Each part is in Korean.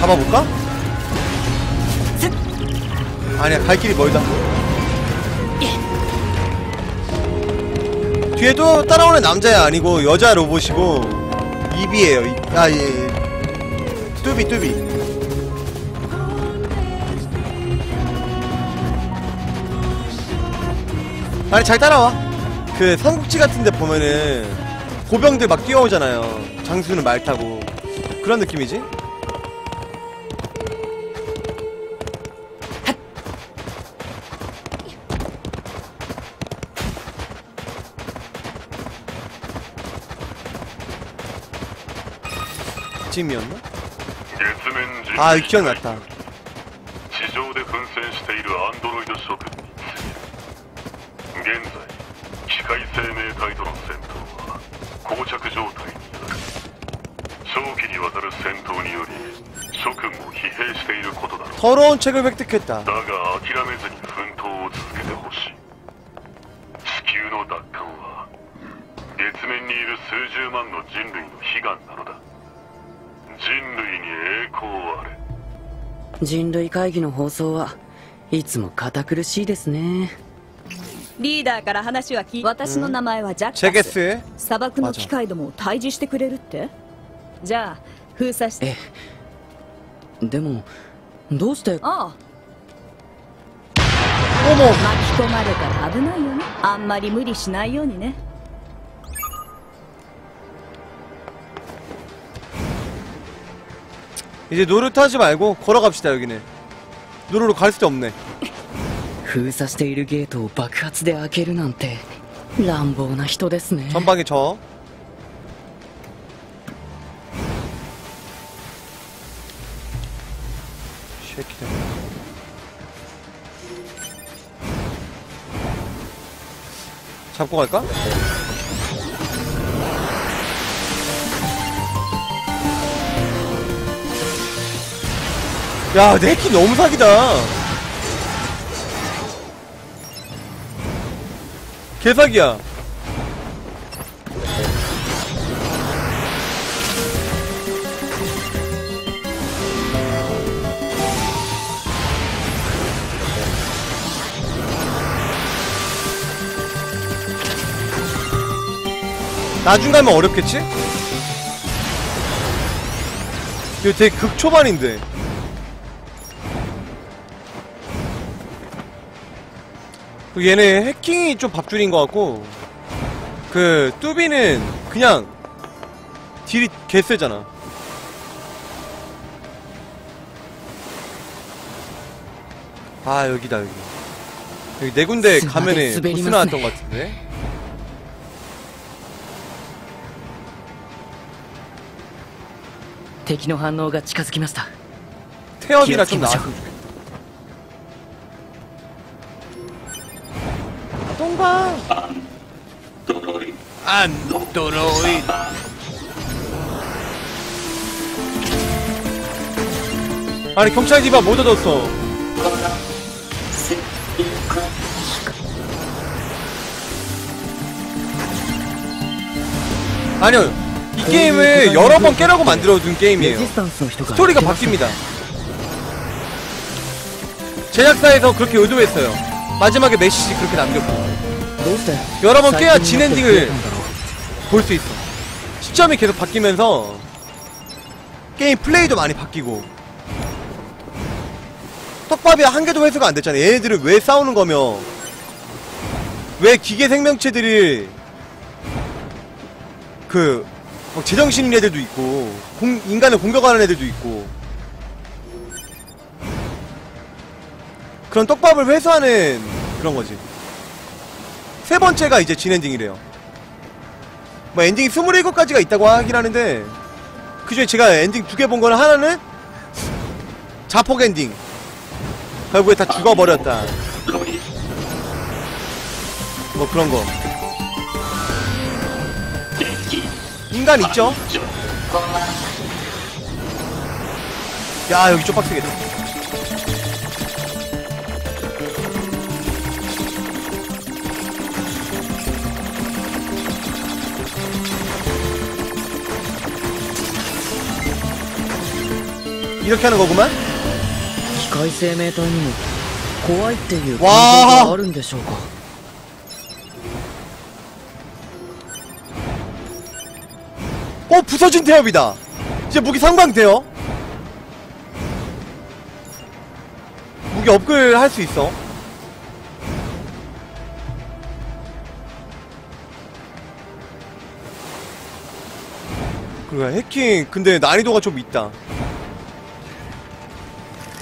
잡아볼까? 아니야 갈 길이 멀다 뒤에도 따라오는 남자야 아니고 여자 로봇이고 입이에요 이- 아 예, 예. 뚜비 뚜비 아니 잘 따라와 그 삼국지 같은데 보면은 고병들 막 뛰어오잖아요 장수는 말 타고 그런 느낌이지? 지금이었나? 月面人 아 기억났다 地上で奮戦しているアンドロイド諸君に告げる現在機械生命体との戦闘は膠着状態にある長期にわたる戦闘により諸君も疲弊していることだろう 더러운 책을 획득했다 だが諦めずに奮闘を続けてほしい地球の奪還は月面にいる数十万の人類の悲願なのだ人類 あ人類会議の放送はいつも堅苦しいですね。リーダーから話は聞いて。私の名前はジャックス、う、砂漠の機械どもを退治してくれるって？じゃあ封鎖してでもどうして？ああ。巻き込まれたら危ないよね。あんまり無理しないようにね。 이제 노릇하지 말고 걸어갑시다 여기는 노루로 갈 수도 없네 封鎖しているゲートを爆発で開けるなんて乱暴な人ですね 전방에 저 쉐키들 잡고 갈까? 야, 내키 너무 사기다. 개사기야. 나중 가면 어렵겠지? 이거 되게 극초반인데. 얘네 해킹이 좀 밥줄인 것 같고 그 뚜비는 그냥 딜이 개쎄잖아. 아 여기다 여기. 여기 네 군데 가면은 보스 나왔던 것 같은데? 태엽이나 좀 나왔으면 좋겠다. 봐. 안도로이. 아니 경찰 디바 못 얻었어. 아니요 이 게임을 여러 번 깨라고 만들어둔 게임이에요. 스토리가 바뀝니다. 제작사에서 그렇게 의도했어요. 마지막에 메시지 그렇게 남겼고. 여러 번 깨야 진엔딩을 볼 수 있어. 시점이 계속 바뀌면서 게임 플레이도 많이 바뀌고. 떡밥이 한 개도 회수가 안 됐잖아. 얘네들은 왜 싸우는 거며? 왜 기계 생명체들이 그 뭐 제정신인 애들도 있고 공, 인간을 공격하는 애들도 있고. 그런 떡밥을 회수하는 그런 거지. 세 번째가 이제 진 엔딩이래요. 뭐 엔딩이 27가지가 있다고 하긴 하는데 그 중에 제가 엔딩 두 개 본 거는 하나는 자폭 엔딩 결국에 다 죽어버렸다 뭐 그런 거 인간 있죠? 야 여기 좀 빡세겠다 이렇게 하는 거구만. 와. 어 부서진 태엽이다. 이제 무기 상방돼요. 무기 업글 할 수 있어. 그래 해킹 근데 난이도가 좀 있다.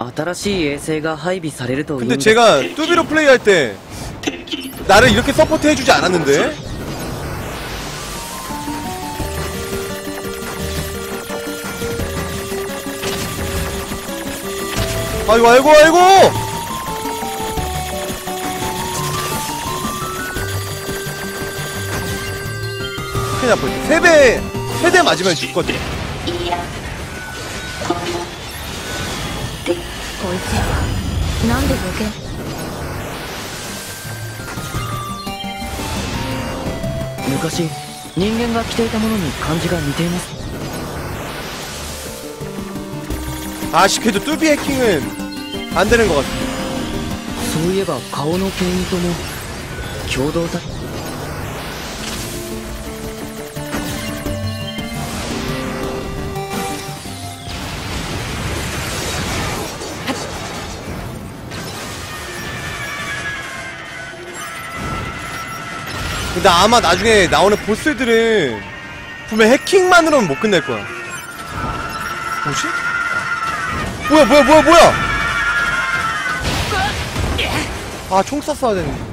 新しい衛星が配備されるといいん 근데 です 제가 뚜비로 플레이할 때 나를 이렇게 서포트 해주지 않았는데 아이고 아이고 아이고 큰일 날 뻔했네 세대 세대 맞으면 죽거든 いつなんでボケ昔人間が着ていたものに漢字が似ています 아쉽게도 뚜비 해킹은 안 되는 것 같아 そういえば顔のペイントも共同体 근데 아마 나중에 나오는 보스들은 분명 해킹만으로는 못 끝낼 거야. 뭐지? 뭐야, 뭐야, 뭐야, 뭐야! 아, 총 쐈어야 되는데.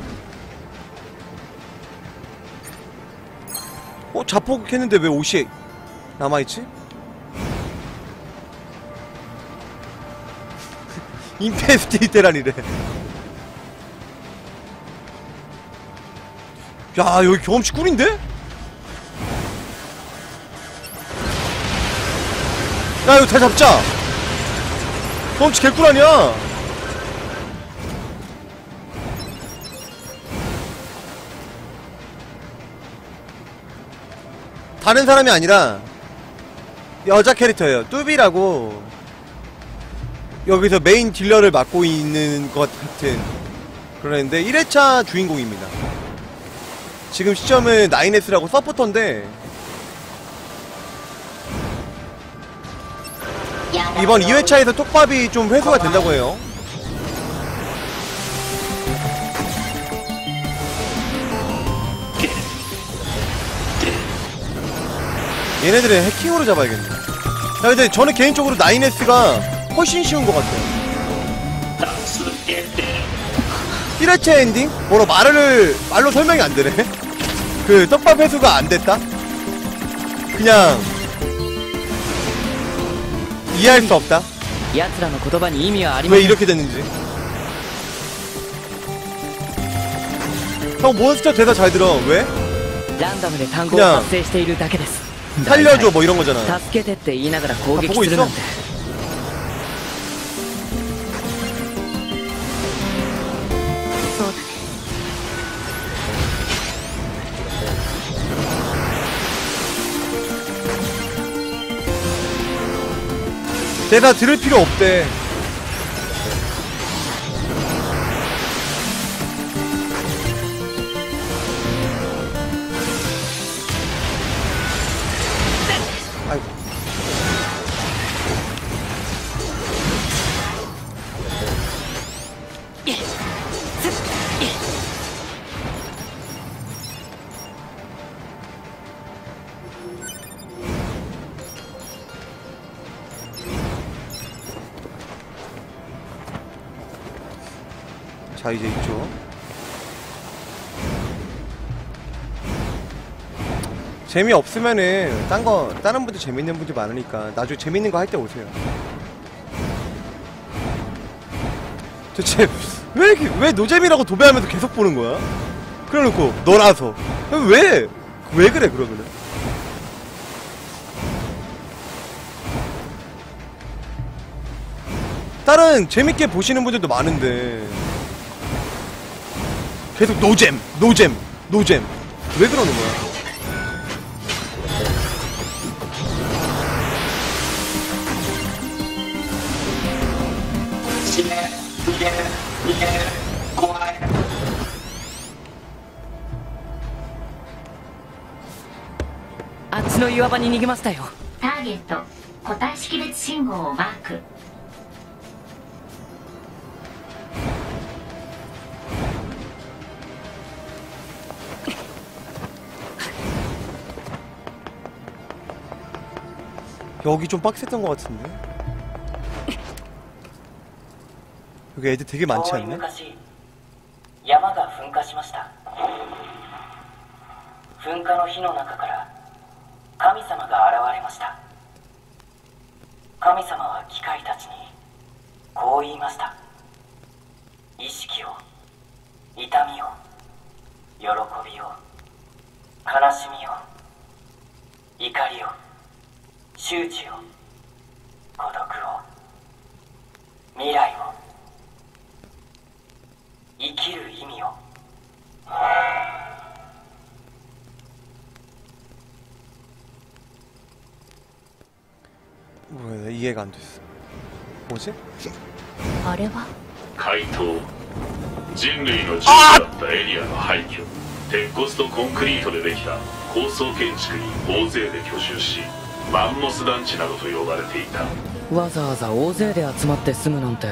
어, 자폭 했는데 왜 옷이 남아있지? 임페스티 테란이래. 야 여기 경험치 꿀인데? 야 이거 다 잡자. 경험치 개꿀 아니야? 다른 사람이 아니라 여자 캐릭터예요. 뚜비라고 여기서 메인 딜러를 맡고 있는 것 같은 그런데 1회차 주인공입니다 지금 시점은 9S라고 서포터인데 이번 2회차에서 톡밥이 좀 회수가 된다고 해요. 얘네들은 해킹으로 잡아야겠네. 야, 근데 저는 개인적으로 9S가 훨씬 쉬운 것 같아요. 1회차 엔딩? 뭐로 말을, 말로 설명이 안 되네? 그 떡밥 회수가 안 됐다? 그냥 이해할 수 없다. 왜 이렇게 됐는지. 형 몬스터 대사 잘 들어. 왜? 그냥 살려줘 뭐 이런 거잖아. 다 보고 있어? 대사 들을 필요 없대. 자 이제 있죠 재미없으면은 딴 거 다른 분들 재밌는 분들 많으니까 나중에 재밌는 거 할 때 오세요 대체 왜 이렇게 왜 노잼이라고 도배하면서 계속 보는 거야? 그래놓고 너라서 왜? 왜 그래 그러면은? 다른 재밌게 보시는 분들도 많은데 계속 노잼, 노잼, 노잼 왜 그러는 거야? 아, あっちの岩場に逃げましたよターゲット個体識別信号をマーク 여기 좀 빡셌던 것 같은데 여기 애들 되게 많지 遠い 않나? 昔山が噴火しました噴火の火の中から神様が現れました神様は機械たちにこう言いました意識を痛みを喜びを悲しみを怒りを 周知を孤独を未来を生きる意味を 뭐야 이해가 안 됐어 뭐지? あれは回答人類の住所だったエリアの廃墟鉄骨とコンクリートでできた高層建築に大勢で居住し マンモス団地などと呼ばれていたわざわざ大勢で集まって住むなんて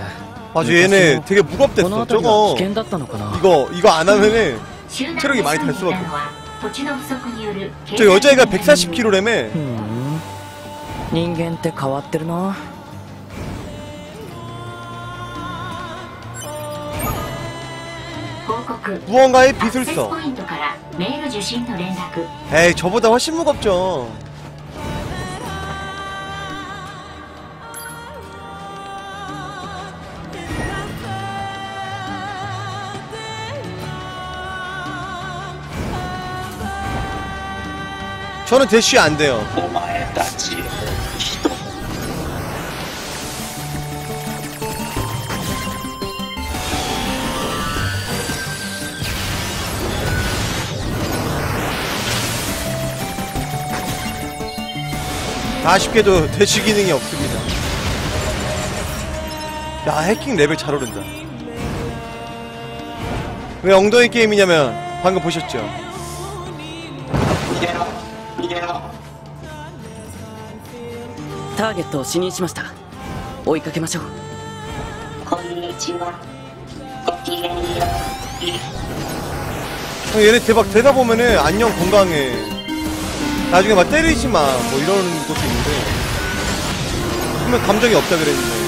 아주 얘네 昔の 되게 この 무겁댔어 辺りは危 저거 険だったのかな 이거 이거 안 하면은 集団 체력이 で 많이 住んで 달 いた 수밖에 のは土地の不足による 저 여자애가 140kg라며 ふん人間って変わってるな報告 무언가의 アクセス 비술서 ポイントからメール受信の連絡 에이 저보다 훨씬 무겁죠 저는 대쉬 안 돼요. 아쉽게도 대쉬 기능이 없습니다. 야, 해킹 레벨 잘 오른다. 왜 엉덩이 게임이냐면, 방금 보셨죠? ターゲットを視認しました追いかけましょうこんにちはごきげんよう 형, 얘네 대박 대사 보면은 안녕 건강해 나중에 막 때리지 마 뭐 이런 것도 있는데 그러면 감정이 없다 그랬는데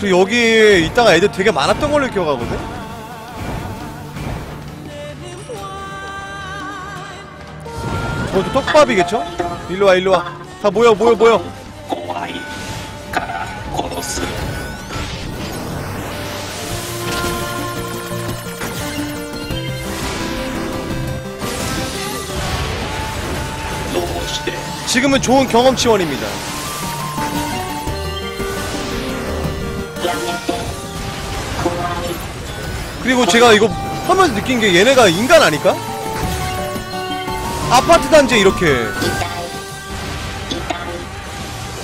그리고 여기 있다가 애들 되게 많았던 걸로 기억하거든? 뭐 저것도 떡밥이겠죠? 일로와 일로와 다 모여 모여 모여 지금은 좋은 경험치원입니다 그리고 제가 이거 하면서 느낀 게 얘네가 인간 아닐까? 아파트 단지에 이렇게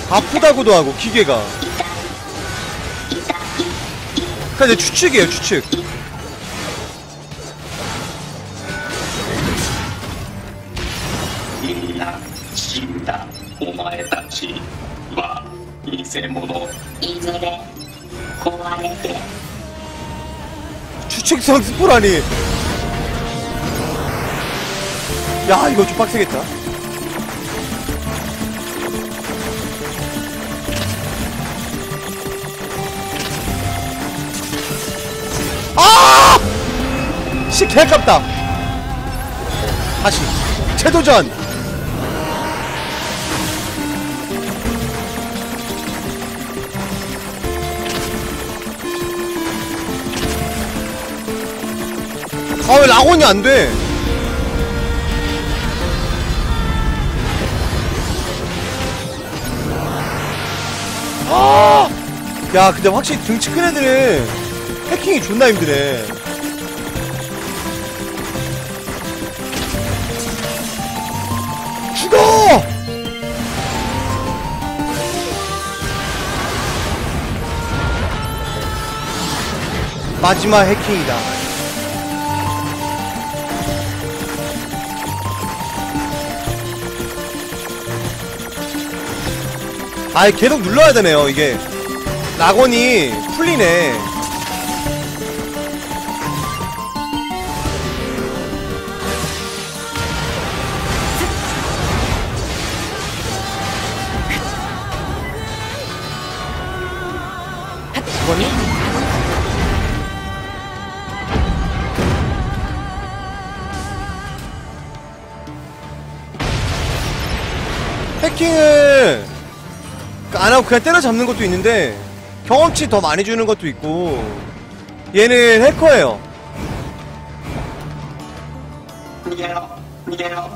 아프다고도 하고 기계가. 그니까 이제 추측이에요 추측. 추측성 스포라니. 야 이거 좀 빡세겠다. 아! 씨 개깝다. 다시. 최도전. 아 왜 락원이 안돼 아! 야 근데 확실히 등치 큰 애들은 해킹이 존나 힘드네 죽어! 마지막 해킹이다 아이 계속 눌러야 되네요 이게. 낙원이 풀리네 그냥 때려잡는 것도 있는데 경험치 더 많이 주는 것도 있고 얘는 해커예요 逃げろ逃げろ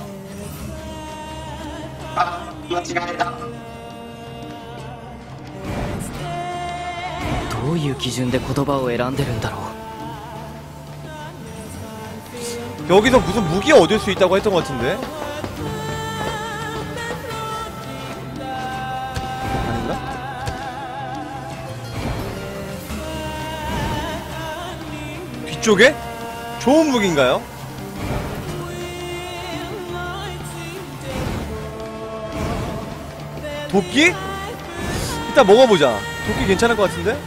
あ間違えたどういう基準で言葉を選んでるんだろう 여기서 무슨 무기 얻을 수 있다고 했던 것 같은데 뒤쪽에? 좋은 무기인가요? 도끼? 이따 먹어보자 도끼 괜찮을 것 같은데?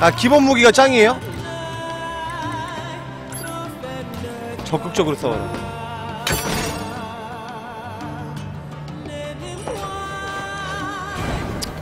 아 기본 무기가 짱이에요? 적극적으로 싸워라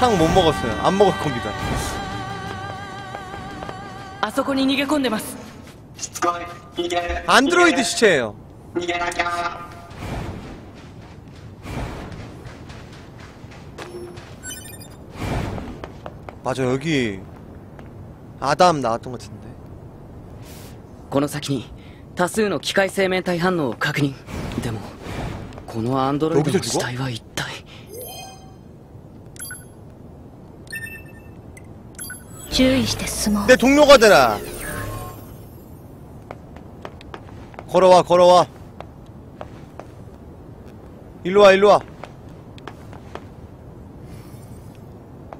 창 못 먹었어요 안 먹을 겁니다 あそこに逃げ込んでます しつこい逃げる 안드로이드 시체예요 逃げなきゃ 맞아 여기 아담 나왔던 것 같은데 この先に多数の機械生命体反応を確認でもこのアンドロイドの死体は一体 내 동료가 되라. 걸어와 걸어와. 일로 와 일로 와.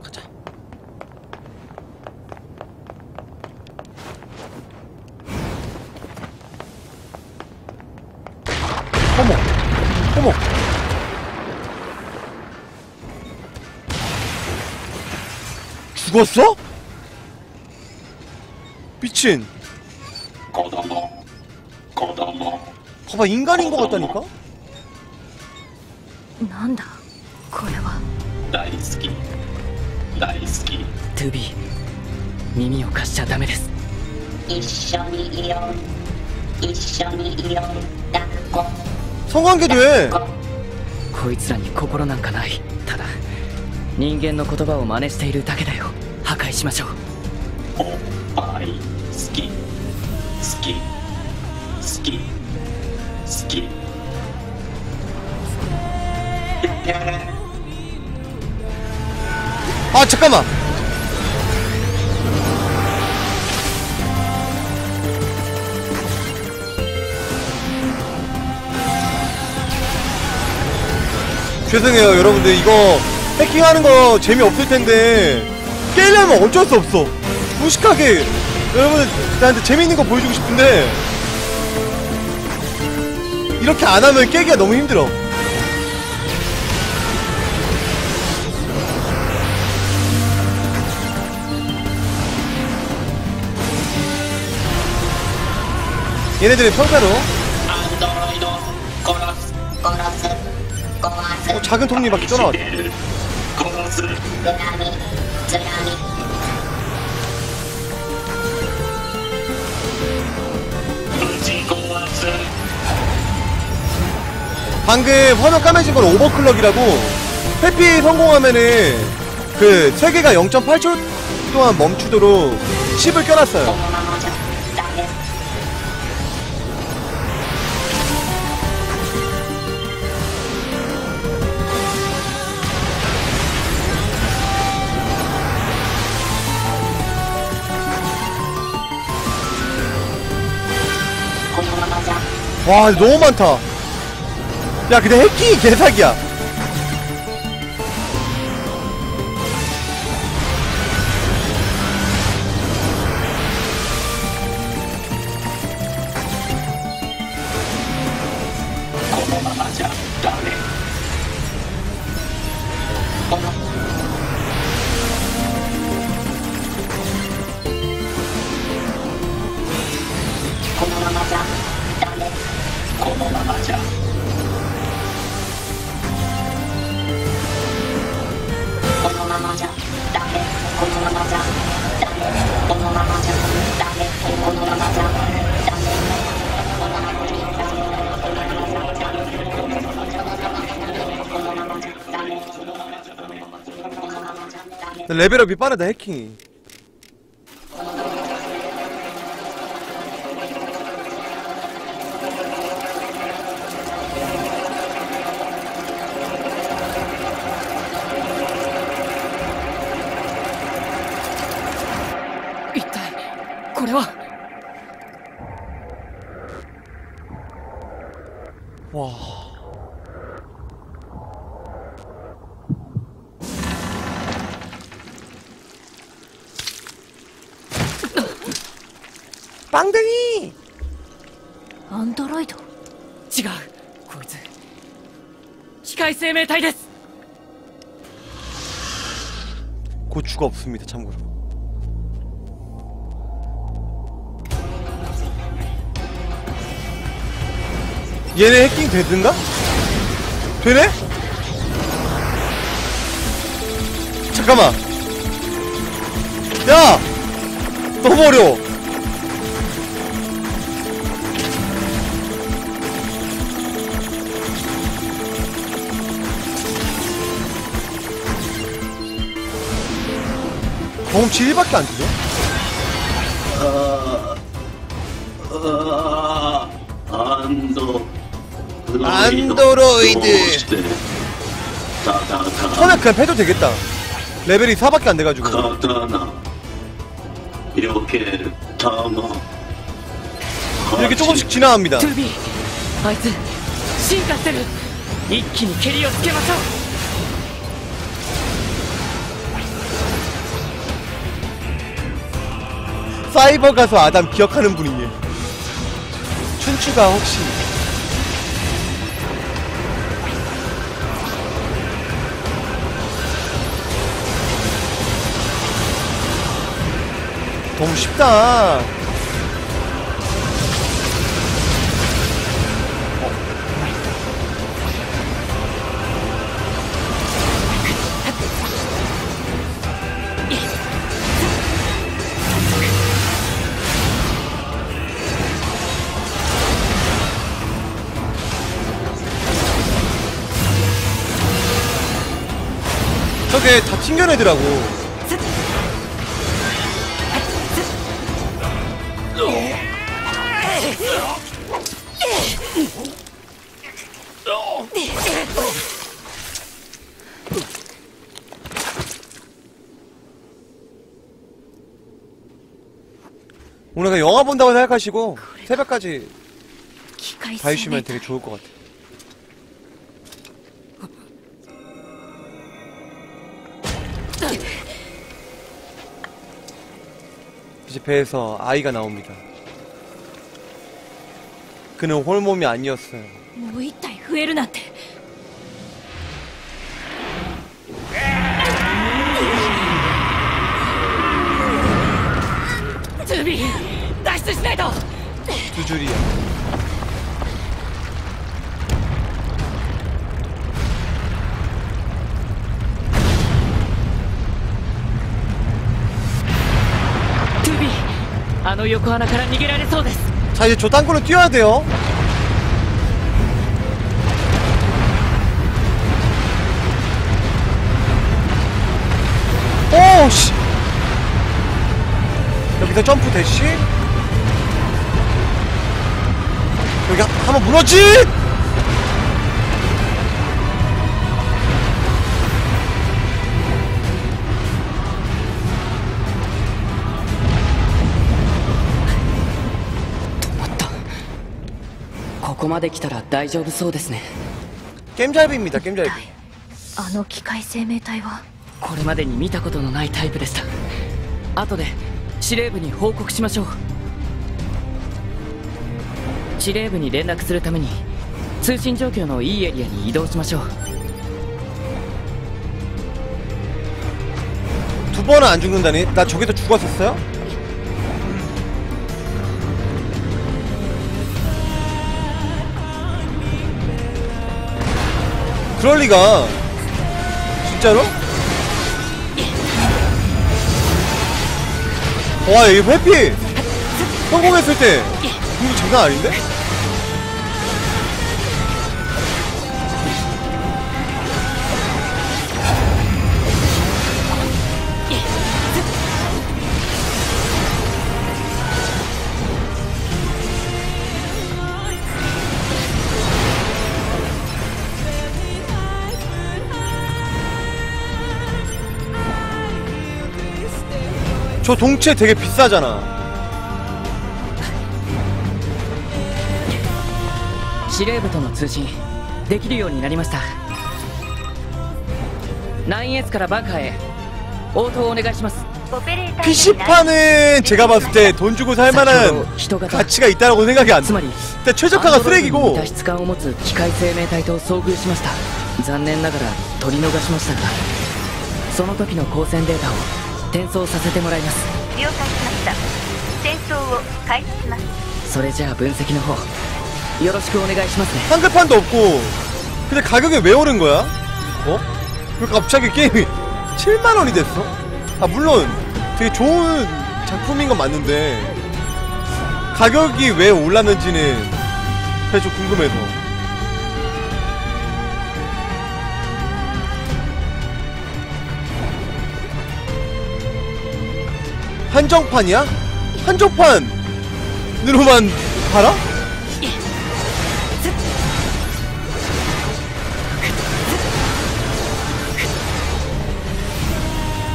가자. 어머 어머. 죽었어? 미친 子供子供 봐봐 인간인 것 같다니까? なんだこれは大好き大好きトゥビー耳を貸しちゃダメです一緒にいよう一緒にいよう抱っこ 성관계도 해! こいつらに心なんかないただ人間の言葉を真似しているだけだよ破壊しましょう 스키. 스키. 아 잠깐만. 죄송해요 여러분들. 이거 해킹하는 거 재미없을텐데 깨려면 어쩔 수 없어. 무식하게. 여러분들한테 재미있는 거 보여주고 싶은데. 이렇게 안 하면 깨기가 너무 힘들어. 얘네들은 평가로 어, 작은 톱니바퀴 떠나왔다. 방금 화면 까매진 걸 오버클럭이라고 회피 성공하면은 그 세개가 0.8초 동안 멈추도록 10을 껴놨어요. 와 너무 많다. 야 근데 해킹이 개사기야 레벨업이 빠르다 해킹이 生命体です 고추가 없습니다 참고로 얘네 해킹 되든가? 되네? 잠깐만 야! 너무 어려워 경험치 1밖에 안 되죠? アンドアンドロイドどうしてただ 처음에 그냥 패도 되겠다 레벨이 4밖에 안 돼가지고 刀避け弾 이렇게 조금씩 진화합니다 トゥービーあいつ進化してる一気に蹴りをつけましょう 사이버 가서 아담 기억하는 분이니. 춘추가 혹시 너무 쉽다 튕겨내더라고. 오늘 영화 본다고 생각하시고 새벽까지 다이시면 되게 좋을 것 같아요. 이제 배에서 아이가 나옵니다. 그는 홀몸이 아니었어요. 뭐 이따 후에르나테. 두 줄이야. 자, 이제 저 땅굴로 뛰어야 돼요. 오, 씨. 여기서 점프 대시. 여기 한- 한번 무너지! まで来たら大丈夫そうですね 게임잘비입니다, 게임잘비. あの機械生命体はこれまでに見たことのないタイプでした後で司令部に報告しましょう司令部に連絡するために通信状況のいいエリアに移動しましょう 두 번은 안 죽는다니? 나 저기서 죽었었어요? 그럴 리가. 진짜로? 와, 이 회피! 성공했을 때, 이거 장난 아닌데? 저 동체 되게 비싸잖아. 司令部との通信できるようになりました 9S からバンカーへ応答お願いします PC판은 제가 봤을 때 돈 주고 살 만한 人型 가치가 있다라고 생각이 안 つ 돼. まり 일단 최저가가 アンドロイドに 쓰레기고 似た質感を持つ機械生命体と遭遇しました残念ながら取り逃しましたがその時の光線データを 転送させてもらいます了解しました戦争を開始しますそれじゃあ分析の方よろしくお願いしますね 한글판도 없고 근데 가격이 왜 오른 거야? 어? 왜 갑자기 게임이 7만원이 됐어? 아 물론 되게 좋은 작품인 건 맞는데 가격이 왜 올랐는지는 사실 좀 궁금해서 한정판이야? 한정판으로만 팔아?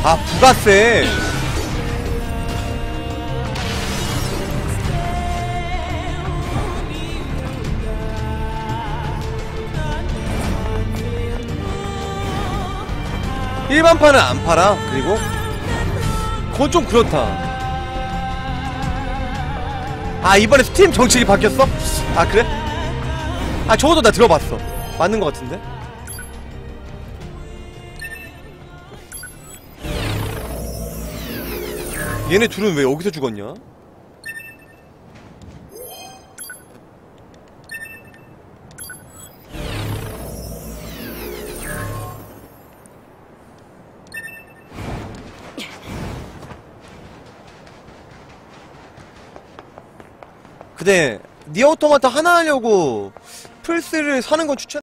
아 부가세 일반 판은 안 팔아 그리고 그건 좀 그렇다 아 이번에 스팀 정책이 바뀌었어? 아 그래? 아 저것도 나 들어봤어 맞는 것 같은데? 얘네 둘은 왜 여기서 죽었냐? 근데 니어 오토마타 하나 하려고 플스를 사는 건 추천